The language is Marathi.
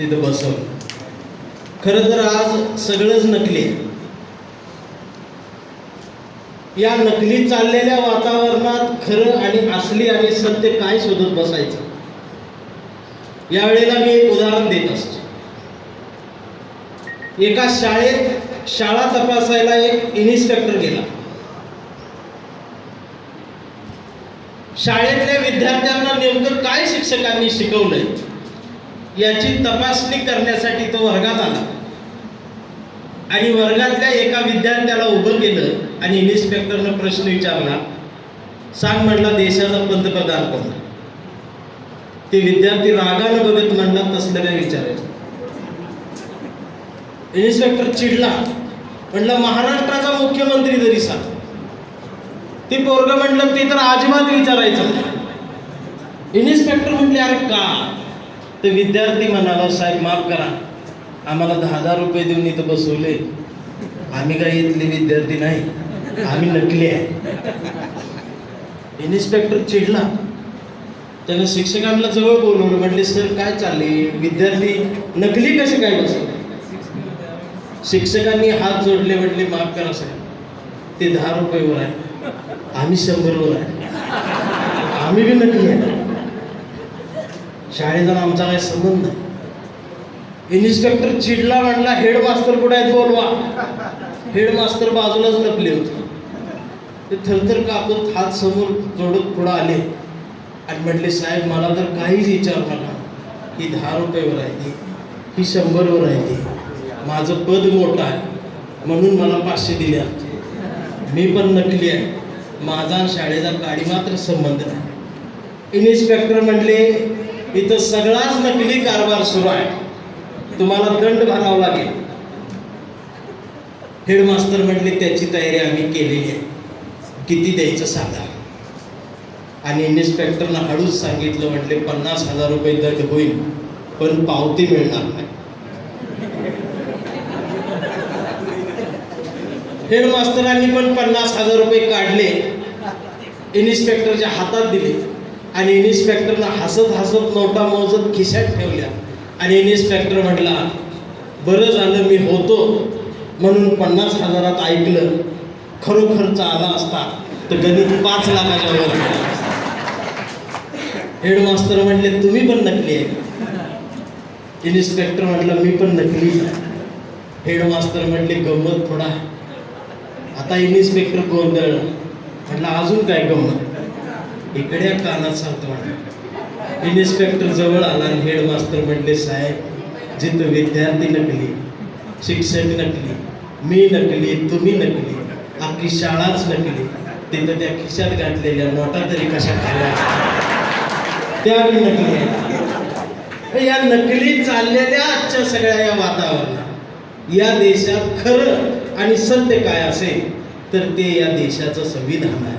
तिथं बसवलं. खरं तर आज सगळंच नकली. आहे या नकली चाललेल्या वातावरणात खरं आणि असली आणि सत्य काय शोधत बसायचं? यावेळेला मी एक उदाहरण देत असतो. एका शाळेत शाळा तपासायला एक इन्स्पेक्टर गेला. शाळेतल्या विद्यार्थ्यांना नेमकं काय शिक्षकांनी शिकवलंय? याची तपासणी करण्यासाठी तो वर्गात आला. आणि वर्गातल्या एका विद्यार्थ्याला उभं केलं आणि इन्स्पेक्टरनं प्रश्न विचारला. सांग म्हणला देशाचा पंतप्रधान कोण? ते विद्यार्थी रागानं बघत म्हणला तसलं काय विचारायचं? इन्स्पेक्टर चिडला. म्हणलं महाराष्ट्राचा मुख्यमंत्री जरी सांग. ते पोरग म्हटलं ते तर अजिबात विचारायचं इन्स्पेक्टर म्हटले अरे का? तर विद्यार्थी म्हणाला साहेब माफ करा. आम्हाला दहा हजार रुपये देऊन इथं बसवले. आम्ही काही इथले विद्यार्थी नाही. आम्ही नकली आहे. इन्स्पेक्टर चिडला. त्यानं शिक्षकांना जवळ बोलवलं म्हटले सर काय चालले विद्यार्थी नकली कसे काय बसवले? शिक्षकांनी हात जोडले म्हटले माफ करा साहेब. ते दहा रुपयेवर आहे. आम्ही शंभरवर आहे. आम्ही बी नकली आहे. शाळेचा आणि आमचा काही संबंध नाही. इन्स्पेक्टर चिडला म्हणला हेडमास्तर कुठे आहेत बोलवा. हेडमास्तर बाजूलाच लपले होते. ते थरथर कापत हात समोर जोडत पुढं आले. आणि म्हटले साहेब मला तर काहीच विचार नका. ही दहा रुपयेवर आहे ती. ही शंभरवर आहे ती. माझं पद मोठं आहे. म्हणून मला पाचशे दिल्या मी पण नकली आहे. माझा शाळेचा काळी मात्र संबंध नाही. इन्स्पेक्टर म्हटले इथं सगळाच नकली कारभार सुरू आहे. तुम्हाला दंड भरावा लागेल. हेडमास्तर म्हटले त्याची तयारी आम्ही केलेली आहे. किती द्यायचं सांगा. आणि इन्स्पेक्टरनं हळूच सांगितलं म्हटले पन्नास हजार रुपये दंड होईल पण पावती मिळणार नाही. हेडमास्तरांनी पण पन्नास हजार रुपये काढले. इन्स्पेक्टरच्या हातात दिले. आणि इन्स्पेक्टरला हसत हसत नोटा मोजत खिशात ठेवल्या. आणि इन्स्पेक्टर म्हटला बरं झालं मी होतो. म्हणून पन्नास हजारात ऐकलं. खरोखरचा आला असता तर गणित पाच लाखाच्या वर हेडमास्तर म्हटले तुम्ही पण नकली आहे. इन्स्पेक्टर म्हटलं मी पण नकली आहे. हेडमास्तर म्हटले गंमत थोडा आता इन्स्पेक्टर गोंधळ म्हटलं अजून काय गंमत? इकड्या कानात सांगतो म्हटलं इन्स्पेक्टर जवळ आला हेडमास्तर म्हटले साहेब जिथं विद्यार्थी नकली शिक्षक नकली मी नकली तुम्ही नकली आपली शाळाच नकली तिथं त्या खिशात घातलेल्या नोटा तरी कशा खाल्या? त्या मी नकली या नकली चाललेल्या आजच्या सगळ्या या वातावरणात या देशात खरं आणि सत्य काय असेल तर ते या देशाचं संविधान आहे.